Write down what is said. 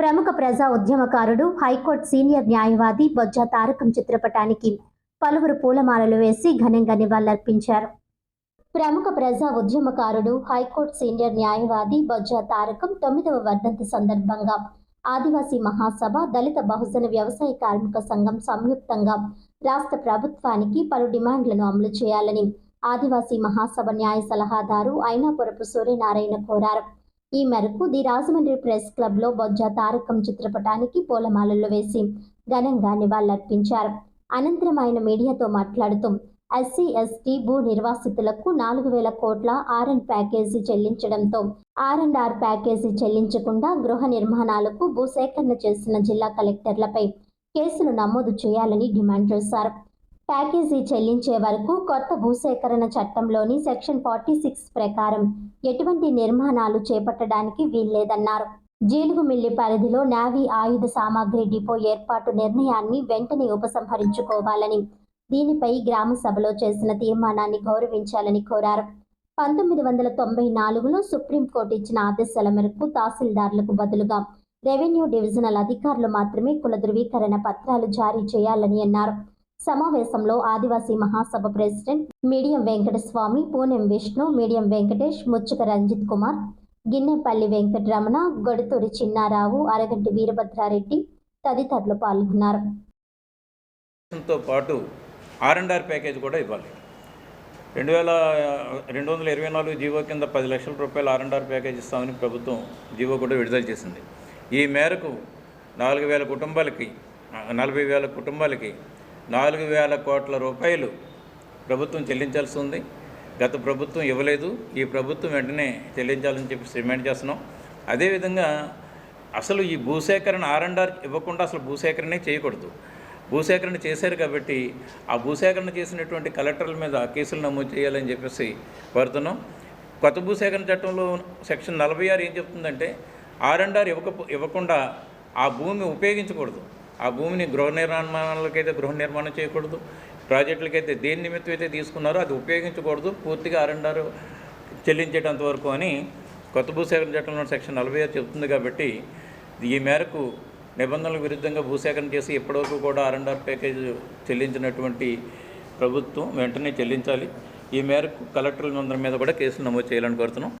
ప్రముఖ ప్రజా ఉద్యమకారుడు హైకోర్టు సీనియర్ న్యాయవాది బొజ్జ తారకం చిత్రపటానికి పలువురు పూలమాలలు వేసి ఘనంగా నివాళులర్పించారు. ప్రముఖ ప్రజా ఉద్యమకారుడు హైకోర్టు సీనియర్ న్యాయవాది బొజ్జ తారకం తొమ్మిదవ వర్ధంతి సందర్భంగా ఆదివాసీ మహాసభ దళిత బహుజన వ్యవసాయ కార్మిక సంఘం సంయుక్తంగా రాష్ట్ర ప్రభుత్వానికి పలు డిమాండ్లను అమలు చేయాలని ఆదివాసీ మహాసభ న్యాయ సలహాదారు అయినాపురపు సూర్యనారాయణ కోరారు. ఈ మేరకు ది రాజమండ్రి ప్రెస్ క్లబ్లో బొజ్జ తారకం చిత్రపటానికి పూలమాలలు వేసి ఘనంగా నివాళులర్పించారు. అనంతరం ఆయన మీడియాతో మాట్లాడుతూ ఎస్సీ ఎస్టీ భూ నిర్వాసితులకు నాలుగు వేల కోట్ల ఆర్ అండ్ ప్యాకేజీ చెల్లించడంతో ఆర్ అండ్ ఆర్ ప్యాకేజీ చెల్లించకుండా గృహ నిర్మాణాలకు భూసేకరణ చేసిన జిల్లా కలెక్టర్లపై కేసులు నమోదు చేయాలని డిమాండ్ చేశారు. ప్యాకేజీ చెల్లించే వరకు కొత్త భూసేకరణ చట్టంలోని సెక్షన్ ఫార్టీ సిక్స్ ప్రకారం ఎటువంటి నిర్మాణాలు చేపట్టడానికి వీల్లేదన్నారు. జీలుగుమిల్లి పరిధిలో నావీ ఆయుధ సామాగ్రి డిపో ఏర్పాటు నిర్ణయాన్ని వెంటనే ఉపసంహరించుకోవాలని దీనిపై గ్రామ సభలో చేసిన తీర్మానాన్ని గౌరవించాలని కోరారు. పంతొమ్మిది వందల తొంభై నాలుగులో సుప్రీంకోర్టు ఇచ్చిన ఆదేశాల మేరకు తహసీల్దార్లకు బదులుగా రెవెన్యూ డివిజనల్ అధికారులు మాత్రమే కుల ధృవీకరణ పత్రాలు జారీ చేయాలని అన్నారు. సమావేశంలో Adivasi Mahasabha president medium Venkataswamy Poonem Vishnu medium Venkatesh ముచ్చుక Ranjith Kumar Ginnepalli Venkataramana Goduturi Chinnarao Araganti Veerabhadra Reddy తదితరులు పాల్గొన్నారు. తో పాటు ఆర్ అండ్ ఆర్ ప్యాకేజ్ కూడా ఇవ్వాలి. రెండు వేల రెండు వందల ఇరవై నాలుగు జీవో కింద పది లక్షల రూపాయలు ఆర్ అండ్ ఆర్ ప్యాకేజ్ ఇస్తామని ప్రభుత్వం జీవో కూడా విడుదల చేసింది. ఈ మేరకు నాలుగు వేల కుటుంబాలకి నలభై వేల కుటుంబాలకి నాలుగు వేల కోట్ల రూపాయలు ప్రభుత్వం చెల్లించాల్సి ఉంది. గత ప్రభుత్వం ఇవ్వలేదు. ఈ ప్రభుత్వం వెంటనే చెల్లించాలని చెప్పి డిమాండ్ చేస్తున్నాం. అదేవిధంగా అసలు ఈ భూసేకరణ ఆర్ఎండ్ఆర్ ఇవ్వకుండా అసలు భూసేకరణే చేయకూడదు. భూసేకరణ చేశారు కాబట్టి ఆ భూసేకరణ చేసినటువంటి కలెక్టర్ల మీద కేసులు నమోదు చేయాలని చెప్పేసి కోరుతున్నాం. కొత్త భూసేకరణ చట్టంలో సెక్షన్ నలభై ఆరు ఏం చెప్తుందంటే ఆర్ఎండ్ఆర్ ఇవ్వక ఇవ్వకుండా ఆ భూమి ఉపయోగించకూడదు. ఆ భూమిని గృహ నిర్మాణాలకైతే గృహ నిర్మాణం చేయకూడదు. ప్రాజెక్టులకైతే దేని నిమిత్తం అయితే తీసుకున్నారో అది ఉపయోగించకూడదు. పూర్తిగా ఆర్ చెల్లించేటంత వరకు అని కొత్త భూసేకరణ చట్టంలో సెక్షన్ నలభై ఆరు చెబుతుంది కాబట్టి ఈ మేరకు నిబంధనలకు విరుద్ధంగా భూసేకరణ చేసి ఇప్పటివరకు కూడా ఆర్ఎండ్ఆర్ ప్యాకేజ్ చెల్లించినటువంటి ప్రభుత్వం వెంటనే చెల్లించాలి. ఈ మేరకు కలెక్టర్ల మీద కూడా కేసులు నమోదు చేయాలని కోరుతున్నాం.